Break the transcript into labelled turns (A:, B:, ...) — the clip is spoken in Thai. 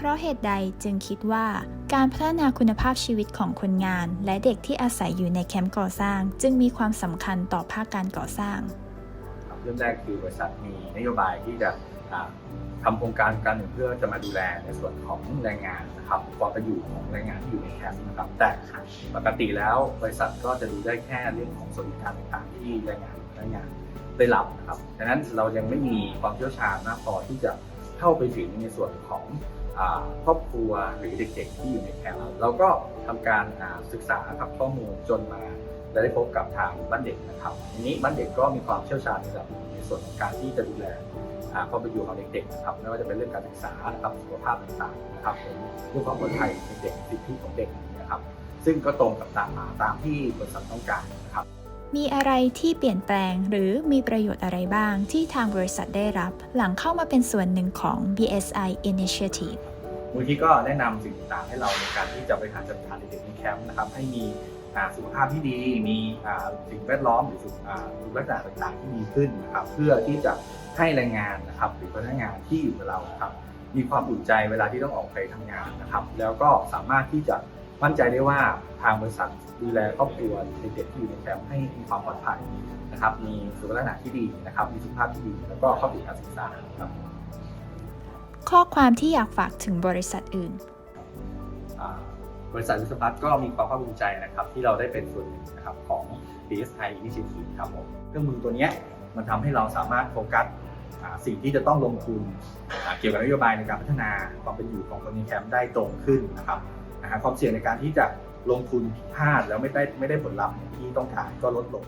A: เพราะเหตุใดจึงคิดว่าการพัฒนาคุณภาพชีวิตของคนงาน และเด็กที่อาศัยอยู่ในแคมป์ก่อสร้าง จึงมีความสำคัญต่อภาคการก่อสร้าง
B: เริ่มแรกคือบริษัทมีนโยบายที่จะอ่าทำโครงการการหนึ่งเพื่อจะมาดูแลในส่วนของแรงงานนะครับความป็นอยู่ของแรงงานที่อยู่ในแคมป์นะครับ แต่ปกติแล้วบริษัทก็จะดูได้แค่เรื่องของสวัสดิการต่างๆ ที่แรงงานแรงงานได้รับนะครับดังนั้นเรายังไม่มีความเชี่ยวชาญมากพอที่จะเข้าไปถึงในส่วนของ ครอบครัวหรือเด็กๆที่อยู่ในแคมป์เราก็ทำการศึกษาครับข้อมูลจนมาและได้พบกับทางบ้านเด็กนะครับทีนี้บ้านเด็กก็มีความเชี่ยวชาญในระดับในส่วนของการที่จะดูแลความเป็นอยู่ของเด็กๆนะครับไม่ว่าจะเป็นเรื่องการศึกษานะครับสุขภาพต่างๆนะครับเป็นเรื่องความปลอดภัยของเด็กสิทธิของเด็กนะครับ ซึ่งก็ตรงกับตามมาตามที่บริษัทต้องการนะครับ
A: มีอะไรที่เปลี่ยนแปลงหรือมีประโยชน์อะไรบ้างที่ทางบริษัทได้รับ หลังเข้ามาเป็นส่วนหนึ่งของ BSI Initiative
B: มูลที่ก็แนะนำสิ่งต่างๆให้เราในการที่จะบริหารจัดการเด็กในแคมป์นะครับให้มีสุขภาพที่ดี มีสิ่งแวดล้อมหรือสุขลักษณะต่างๆที่ดีขึ้นนะครับเพื่อที่จะให้แรงงานนะครับหรือพนักงานที่อยู่กับเราครับมีความอุ่นใจเวลาที่ต้องออกไปทำงานนะครับ แล้วก็สามารถที่จะ มั่นใจได้ว่าทางบริษัทดูแลครอบครัวเด็กๆที่อยู่ในแคมป์ให้มีความปลอดภัยนะครับ มีสุขลักษณะที่ดีนะครับ มีสุขภาพที่ดี แล้วก็เข้าถึงการศึกษาครับ
A: ข้อความที่อยากฝากถึงบริษัทอื่น
B: อ่าบริษัทวิศพัฒน์ก็มีความภาคภูมิใจนะครับ ที่เราได้เป็นส่วนหนึ่งนะครับของ DSI Initiative ครับผมเครื่องมือตัวเนี้ยมันทำให้เราสามารถโฟกัสอ่าสิ่งที่จะต้องลงทุนอ่าเกี่ยวกับนโยบายในการพัฒนาความเป็นอยู่ของคนในแคมป์ได้ตรงขึ้นนะครับ หาความเสี่ยงในการที่จะลงทุนพลาดแล้วไม่ได้ไม่ได้ผลลัพธ์ที่ต้องการก็ลดลง